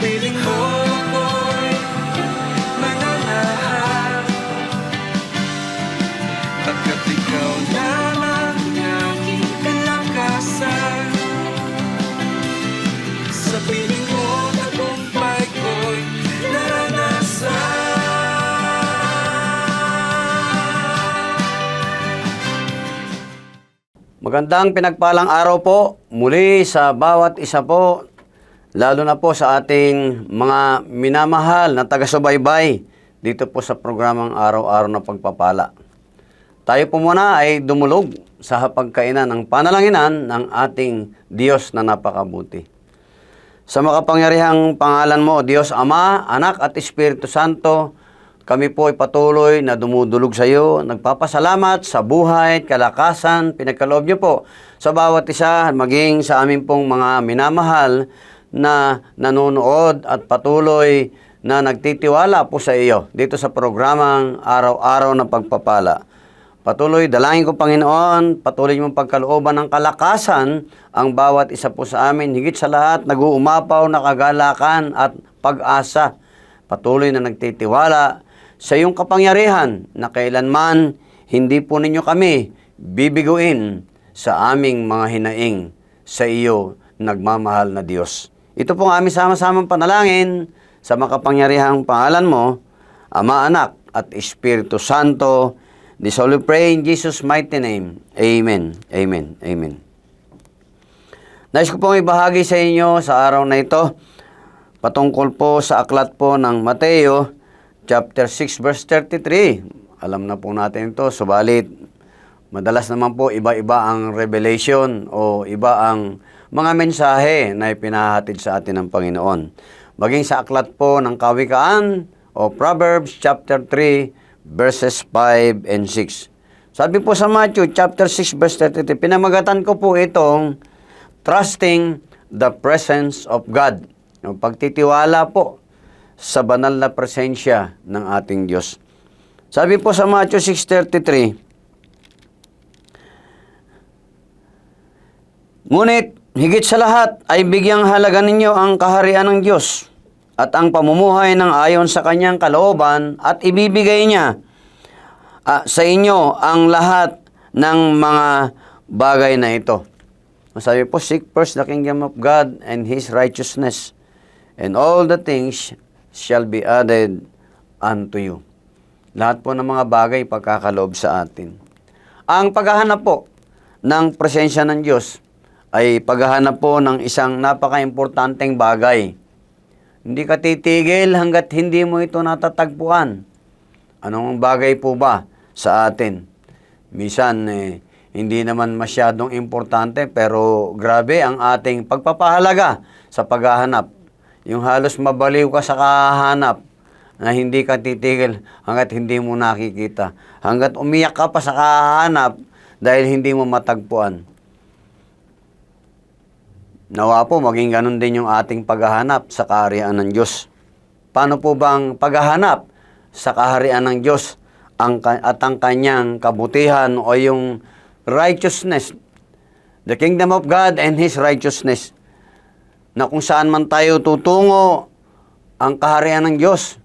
piling mo ako'y mananahan Pagkat ikaw lamang ang kalakasan. Sa piling mo tagumpay ko'y naranasan. Magandang pinagpalang araw po. Muli sa bawat isa po, lalo na po sa ating mga minamahal na taga-subaybay dito po sa programang Araw-Araw na Pagpapala. Tayo po muna ay dumulog sa hapagkainan ng panalanginan ng ating Diyos na napakabuti. Sa makapangyarihang pangalan mo, Diyos Ama, Anak at Espiritu Santo, kami po ay patuloy na dumudulog sa iyo. Nagpapasalamat sa buhay, kalakasan, pinagkaloob niyo po sa bawat isa, maging sa amin pong mga minamahal na nanonood at patuloy na nagtitiwala po sa iyo dito sa programang Araw-Araw na Pagpapala. Patuloy, dalangin ko Panginoon, patuloy mong pagkalooban ng kalakasan ang bawat isa po sa amin. Higit sa lahat, nag-uumapaw na kagalakan at pag-asa. Patuloy na nagtitiwala sa iyong kapangyarihan na kailanman hindi po ninyo kami bibiguin sa aming mga hinaing sa iyo nagmamahal na Diyos. Ito pong aming sama-samang panalangin sa makapangyarihang pangalan mo, Ama, Anak, at Espiritu Santo, This all we pray in Jesus' mighty name. Amen. Amen. Amen. Nais ko pong ibahagi sa inyo sa araw na ito patungkol po sa aklat po ng Mateo chapter 6 verse 33. Alam na po natin ito, subalit madalas naman po iba-iba ang revelation o iba ang mga mensahe na ipinahatid sa atin ng Panginoon. Maging sa aklat po ng Kawikaan o Proverbs chapter 3 verses 5 and 6. Sabi po sa Matthew chapter 6 verse 33, pinamagatan ko po itong trusting the presence of God. Yung pagtitiwala po sa banal na presensya ng ating Diyos. Sabi po sa Matthew 6.33, Ngunit, higit sa lahat ay bigyang halaga ninyo ang kaharian ng Diyos at ang pamumuhay ng ayon sa kanyang kalooban at ibibigay niya ah, sa inyo ang lahat ng mga bagay na ito. Sabi po, seek first the kingdom of God and His righteousness, and all the things shall be added unto you. Lahat po ng mga bagay pagkakaloob sa atin. Ang paghahanap po ng presensya ng Diyos ay paghahanap po ng isang napaka-importanteng bagay. Hindi ka titigil hanggat hindi mo ito natatagpuan. Anong bagay po ba sa atin? Minsan, eh, hindi naman masyadong importante pero grabe ang ating pagpapahalaga sa paghahanap. Yung halos mabaliw ka sa kahanap na hindi ka titigil hanggat hindi mo nakikita. Hanggat umiyak ka pa sa kahanap dahil hindi mo matagpuan. Nawa po, maging ganun din yung ating paghahanap sa kaharian ng Diyos. Paano po bang paghahanap sa kaharian ng Diyos ang, at ang kanyang kabutihan o yung righteousness, the kingdom of God and His righteousness, na kung saan man tayo tutungo ang kaharian ng Diyos,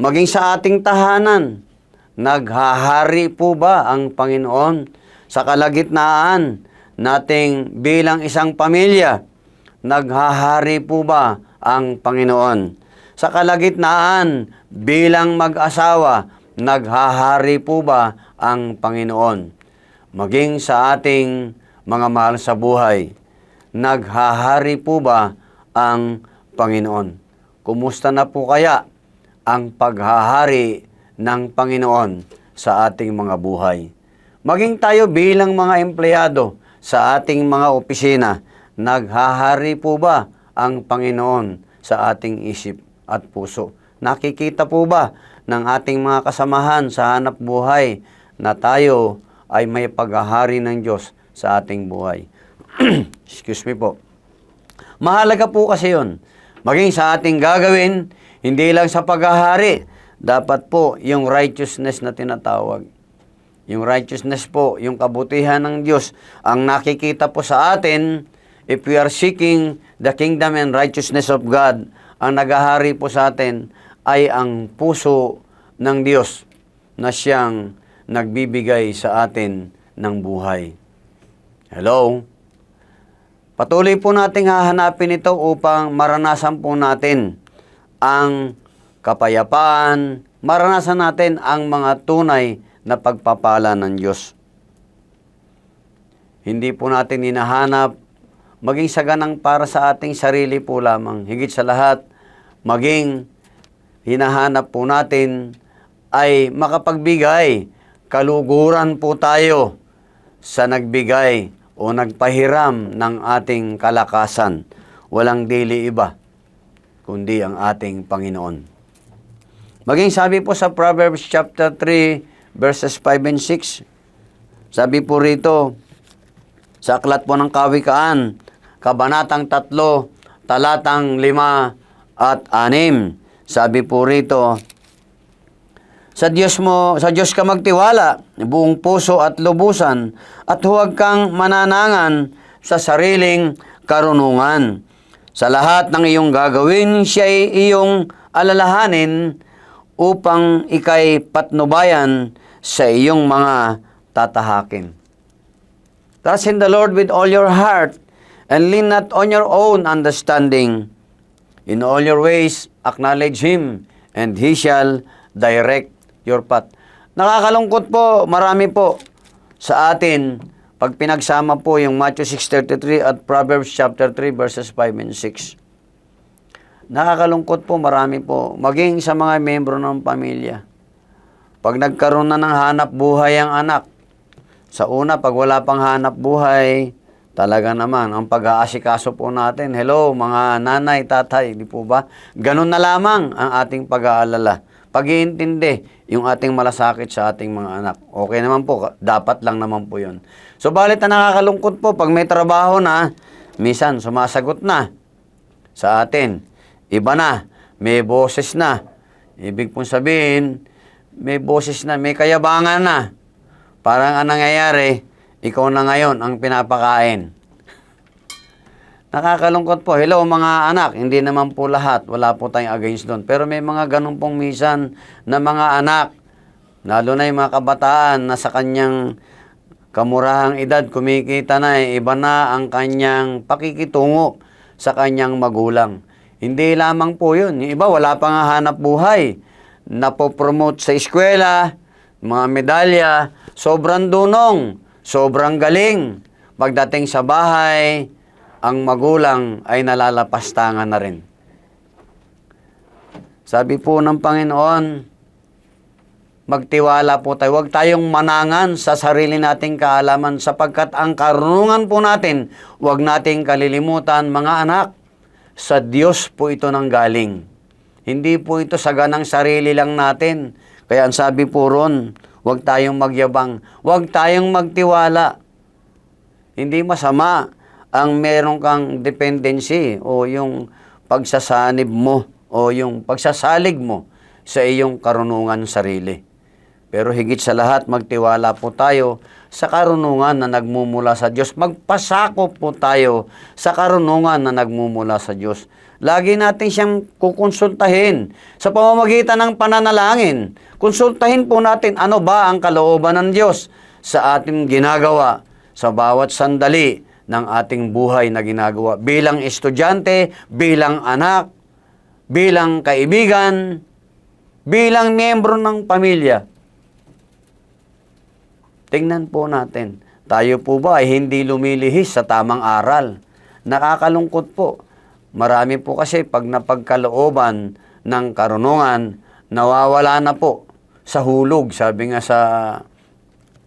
maging sa ating tahanan, naghahari po ba ang Panginoon sa kalagitnaan nating bilang isang pamilya? Naghahari po ba ang Panginoon? Sa kalagitnaan bilang mag-asawa, naghahari po ba ang Panginoon? Maging sa ating mga mahal sa buhay, naghahari po ba ang Panginoon? Kumusta na po kaya ang paghahari ng Panginoon sa ating mga buhay? Maging tayo bilang mga empleyado sa ating mga opisina, naghahari po ba ang Panginoon sa ating isip at puso? Nakikita po ba ng ating mga kasamahan sa hanap buhay na tayo ay may paghahari ng Diyos sa ating buhay? Excuse me po. Mahalaga po kasi yun. Maging sa ating gagawin, hindi lang sa paghahari, dapat po yung righteousness na tinatawag. Yung righteousness po, yung kabutihan ng Diyos, ang nakikita po sa atin, if we are seeking the kingdom and righteousness of God, ang nagahari po sa atin ay ang puso ng Diyos na siyang nagbibigay sa atin ng buhay. Hello? Patuloy po nating hahanapin ito upang maranasan po natin ang kapayapaan, maranasan natin ang mga tunay na pagpapala ng Diyos. Hindi po natin hinahanap maging saganang para sa ating sarili po lamang. Higit sa lahat, maging hinahanap po natin ay makapagbigay, kaluguran po tayo sa nagbigay o nagpahiram ng ating kalakasan. Walang dili iba, kundi ang ating Panginoon. Maging sabi po sa Proverbs chapter 3, verses 5 and 6, sabi po rito, sa aklat po ng Kawikaan, Kabanatang 3, talatang 5 at 6. Sabi po rito, sa Diyos mo, sa Diyos ka magtiwala, buong puso at lubusan, at huwag kang mananangan sa sariling karunungan. Sa lahat ng iyong gagawin, siya ay iyong alalahanin upang ikay patnubayan sa iyong mga tatahakin. Trust in the Lord with all your heart and lean not on your own understanding. In all your ways, acknowledge Him and He shall direct your path. Nakakalungkot po, marami po sa atin pag pinagsama po yung Matthew 6.33 at Proverbs chapter 3 verses 5 and 6. Nakakalungkot po, marami po. Maging sa mga membro ng pamilya. Pag nagkaroon na ng hanap buhay ang anak, sa una, pag wala pang hanap buhay, talaga naman, ang pag-aasikaso po natin, hello, mga nanay, tatay, di po ba? Ganun na lamang ang ating pag-aalala. Pag-iintindi yung ating malasakit sa ating mga anak. Okay naman po, dapat lang naman po yun. So, balit na nakakalungkot po, pag may trabaho na, misan, sumasagot na sa atin. Iba na, may boses na. Ibig pong sabihin, may boses na, may kayabangan na. Parang ang nangyayari, ikaw na ngayon ang pinapakain. Nakakalungkot po. Hello mga anak, hindi naman po lahat. Wala po tayong against doon. Pero may mga ganun pong misan na mga anak, lalo na yung mga kabataan na sa kanyang kamurahang edad, kumikita na eh, iba na ang kanyang pakikitungo sa kanyang magulang. Hindi lamang po yun. Yung iba, wala pang hanap buhay. Napopromote sa eskwela, mga medalya, sobrang dunong, sobrang galing. Pagdating sa bahay, ang magulang ay nalalapastangan na rin. Sabi po ng Panginoon, magtiwala po tayo. Huwag tayong manangan sa sarili nating kaalaman sapagkat ang karunungan po natin, huwag nating kalilimutan mga anak, sa Diyos po ito nang galing. Hindi po ito sa ganang sarili lang natin. Kaya ang sabi po ron, huwag tayong magyabang, huwag tayong magtiwala. Hindi masama ang meron kang dependency o yung pagsasanib mo o yung pagsasalig mo sa iyong karunungan sarili. Pero higit sa lahat, magtiwala po tayo sa karunungan na nagmumula sa Diyos. Magpasakop po tayo sa karunungan na nagmumula sa Diyos. Lagi natin siyang kukonsultahin sa pamamagitan ng pananalangin. Konsultahin po natin ano ba ang kalooban ng Diyos sa ating ginagawa sa bawat sandali ng ating buhay na ginagawa. Bilang estudyante, bilang anak, bilang kaibigan, bilang miyembro ng pamilya. Tingnan po natin, tayo po ba ay hindi lumilihis sa tamang aral? Nakakalungkot po. Marami po kasi pag napagkalooban ng karunungan, nawawala na po sa hulog. Sabi nga sa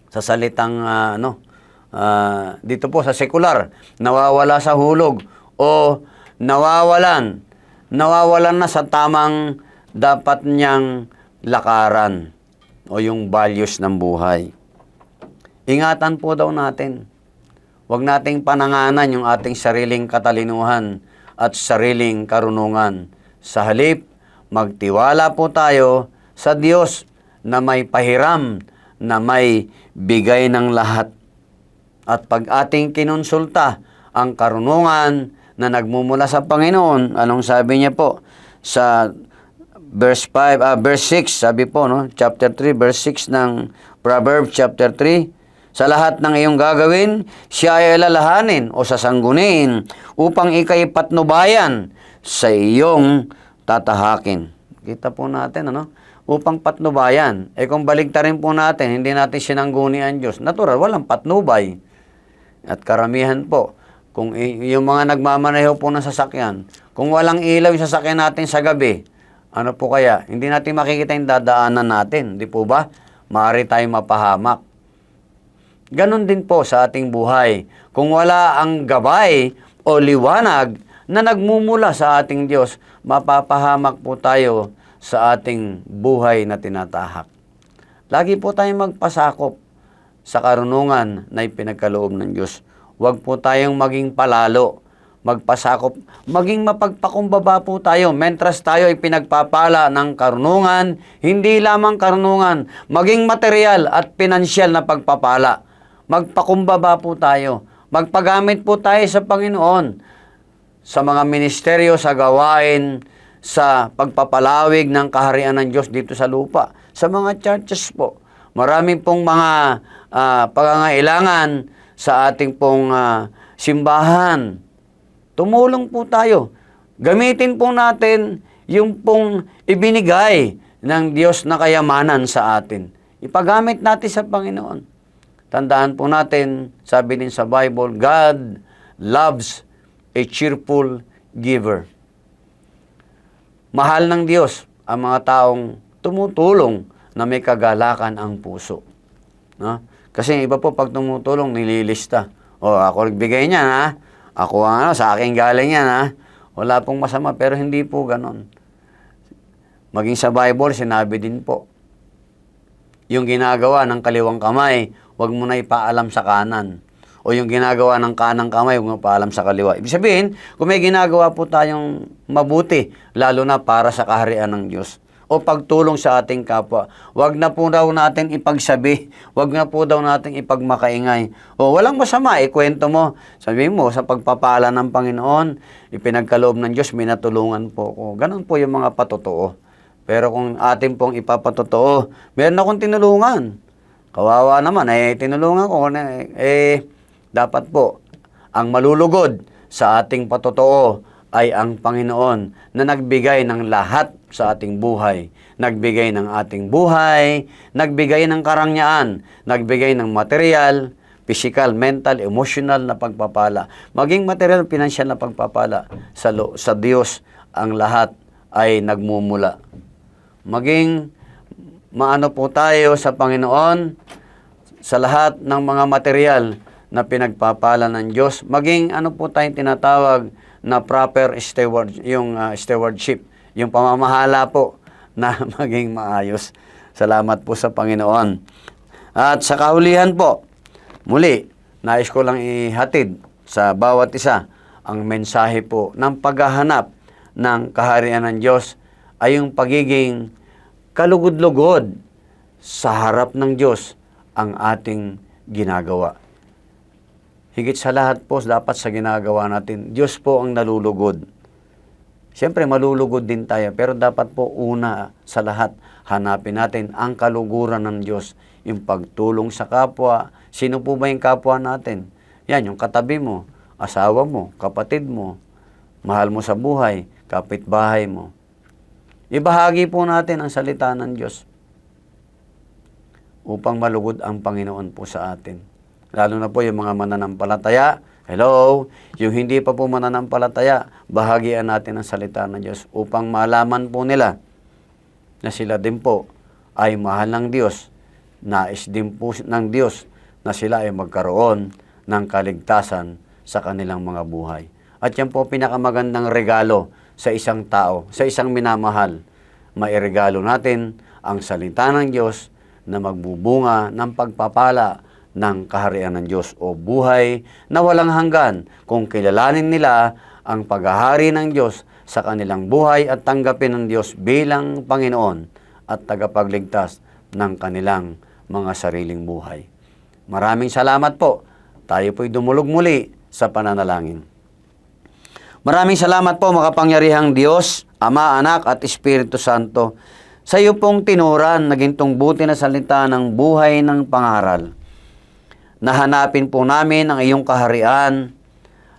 sa salitang ah, ano, ah, dito po sa sekular, nawawala sa hulog o nawawalan, nawawalan na sa tamang dapat niyang lakaran o yung values ng buhay. Ingatan po daw natin. Huwag nating pananganan yung ating sariling katalinuhan at sariling karunungan. Sa halip, magtiwala po tayo sa Diyos na may pahiram, na may bigay ng lahat. At pag ating kinonsulta ang karunungan na nagmumula sa Panginoon. Anong sabi niya po? Sa verse 5, ah, verse 6, sabi po, no? chapter 3, verse 6 ng Proverbs chapter 3, sa lahat ng iyong gagawin, siya ay alalahanin o sasanggunin upang ikay patnubayan sa iyong tatahakin. Kita po natin, ano? Upang patnubayan. Eh kung baligtarin po natin, hindi natin sinangguni ang Diyos. Natural, walang patnubay. At karamihan po, kung yung mga nagmamaneho po ng sasakyan, kung walang ilaw yung sasakyan natin sa gabi, ano po kaya? Hindi natin makikita yung dadaanan natin, di po ba? Maaari tayong mapahamak. Ganon din po sa ating buhay. Kung wala ang gabay o liwanag na nagmumula sa ating Diyos, mapapahamak po tayo sa ating buhay na tinatahak. Lagi po tayong magpasakop sa karunungan na ipinagkaloob ng Diyos. Huwag po tayong maging palalo, magpasakop, maging mapagpakumbaba po tayo. Mentras tayo ay pinagpapala ng karunungan, hindi lamang karunungan, maging material at pinansyal na pagpapala. Magpakumbaba po tayo. Magpagamit po tayo sa Panginoon sa mga ministeryo, sa gawain, sa pagpapalawig ng kaharian ng Diyos dito sa lupa. Sa mga churches po, marami pong mga ah, pangangailangan sa ating pong ah, simbahan. Tumulong po tayo. Gamitin po natin yung pong ibinigay ng Diyos na kayamanan sa atin. Ipagamit natin sa Panginoon. Tandaan po natin, sabi din sa Bible, God loves a cheerful giver. Mahal ng Diyos ang mga taong tumutulong na may kagalakan ang puso. No? Kasi iba po pag tumutulong, nililista. O ako nagbigay niyan ha. Ako ano, sa akin galing yan ha. Wala pong masama pero hindi po ganon. Maging sa Bible, sinabi din po, yung ginagawa ng kaliwang kamay, huwag mo na ipaalam sa kanan. O yung ginagawa ng kanang kamay, huwag mo paalam sa kaliwa. Ibig sabihin, kung may ginagawa po tayong mabuti, lalo na para sa kaharian ng Diyos, o pagtulong sa ating kapwa, huwag na po daw natin ipagsabi, huwag na po daw natin ipagmakaingay. O walang masama, ikwento mo. Sabi mo, sa pagpapala ng Panginoon, ipinagkaloob ng Diyos, minatulungan po ko. Ganon po yung mga patotoo. Pero kung atin pong ipapatotoo, meron akong tinulungan. Kawawa naman, eh, tinulungan ko. Eh, eh, dapat po, ang malulugod sa ating patotoo ay ang Panginoon na nagbigay ng lahat sa ating buhay. Nagbigay ng ating buhay, nagbigay ng karangyaan, nagbigay ng material, physical, mental, emotional na pagpapala. Maging material, financial na pagpapala sa, lo- sa Diyos, ang lahat ay nagmumula maging maano po tayo sa Panginoon sa lahat ng mga material na pinagpapala ng Diyos. Maging ano po tayong tinatawag na proper steward, yung ah, stewardship, yung pamamahala po na maging maayos. Salamat po sa Panginoon. At sa kahulihan po, muli, nais ko lang ihatid sa bawat isa ang mensahe po ng paghahanap ng kaharian ng Diyos ay yung pagiging kalugod-lugod sa harap ng Diyos ang ating ginagawa. Higit sa lahat po, dapat sa ginagawa natin, Diyos po ang nalulugod. Siyempre, malulugod din tayo, pero dapat po una sa lahat, hanapin natin ang kaluguran ng Diyos, yung pagtulong sa kapwa. Sino po ba yung kapwa natin? Yan, yung katabi mo, asawa mo, kapatid mo, mahal mo sa buhay, kapitbahay mo. Ibahagi po natin ang salita ng Diyos upang malugod ang Panginoon po sa atin. Lalo na po yung mga mananampalataya. Hello? Yung hindi pa po mananampalataya, bahagian natin ang salita ng Diyos upang malaman po nila na sila din po ay mahal ng Diyos, nais din po ng Diyos na sila ay magkaroon ng kaligtasan sa kanilang mga buhay. At yan po pinakamagandang regalo sa isang tao, sa isang minamahal. Mairegalo natin ang salita ng Diyos na magbubunga ng pagpapala ng kaharian ng Diyos o buhay na walang hanggan kung kilalanin nila ang paghahari ng Diyos sa kanilang buhay at tanggapin ng Diyos bilang Panginoon at tagapagligtas ng kanilang mga sariling buhay. Maraming salamat po. Tayo po'y dumulog muli sa pananalangin. Maraming salamat po makapangyarihang Diyos, Ama, Anak at Espiritu Santo. Sa iyo pong tinuran, naging tungbuti na salita ng buhay ng pangaral. Nahanapin po namin ang iyong kaharian.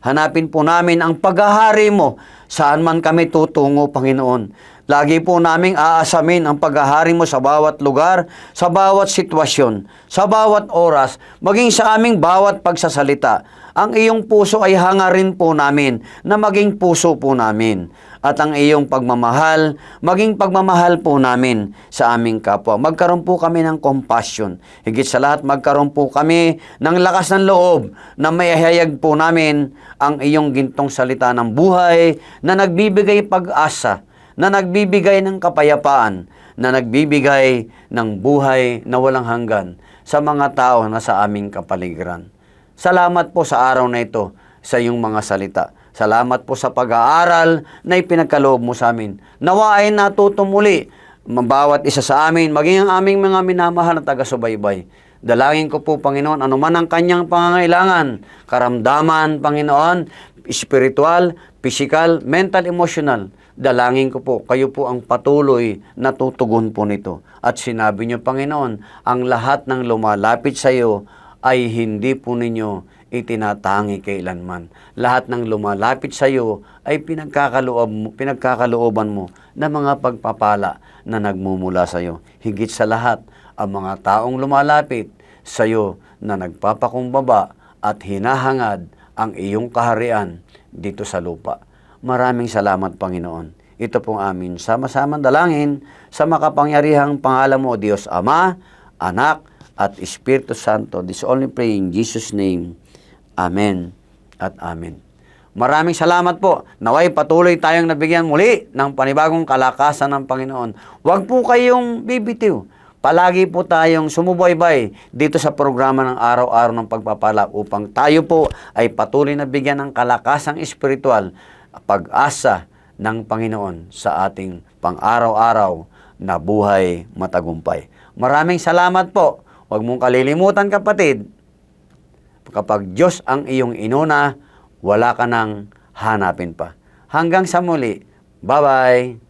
Hanapin po namin ang paghahari mo saan man kami tutungo, Panginoon. Lagi po naming aasamin ang paghahari mo sa bawat lugar, sa bawat sitwasyon, sa bawat oras, maging sa aming bawat pagsasalita. Ang iyong puso ay hangarin po namin na maging puso po namin. At ang iyong pagmamahal, maging pagmamahal po namin sa aming kapwa. Magkaroon po kami ng compassion. Higit sa lahat, magkaroon po kami ng lakas ng loob na mayahayag po namin ang iyong gintong salita ng buhay na nagbibigay pag-asa, na nagbibigay ng kapayapaan, na nagbibigay ng buhay na walang hanggan sa mga tao na sa aming kapaligiran. Salamat po sa araw na ito sa iyong mga salita. Salamat po sa pag-aaral na ipinagkaloob mo sa amin. Nawa ay natuto bawat isa sa amin, maging ang aming mga minamahal na taga-subaybay. Dalangin ko po, Panginoon, anuman ang kanyang pangangailangan, karamdaman, Panginoon, spiritual, physical, mental, emotional. Dalangin ko po, kayo po ang patuloy na tutugon po nito. At sinabi niyo, Panginoon, ang lahat ng lumalapit sa iyo ay hindi po ninyo itinatangi kailanman. Lahat ng lumalapit sa iyo ay pinagkakaloob mo, pinagkakalooban mo na mga pagpapala na nagmumula sa iyo. Higit sa lahat, ang mga taong lumalapit sa iyo na nagpapakumbaba at hinahangad ang iyong kaharian dito sa lupa. Maraming salamat, Panginoon. Ito pong amin sama-samang dalangin sa makapangyarihang pangalan mo, Diyos Ama, Anak, at Espiritu Santo. This only pray in Jesus' name. Amen at Amen. Maraming salamat po. Naway patuloy tayong nabigyan muli ng panibagong kalakasan ng Panginoon. Huwag po kayong bibitiw. Palagi po tayong sumubaybay dito sa programa ng araw-araw ng pagpapala upang tayo po ay patuloy na bigyan ng kalakasang espiritual, pag-asa ng Panginoon sa ating pang-araw-araw na buhay matagumpay. Maraming salamat po. Huwag mong kalilimutan kapatid, kapag Diyos ang iyong inuna, wala ka nang hanapin pa. Hanggang sa muli. Bye-bye!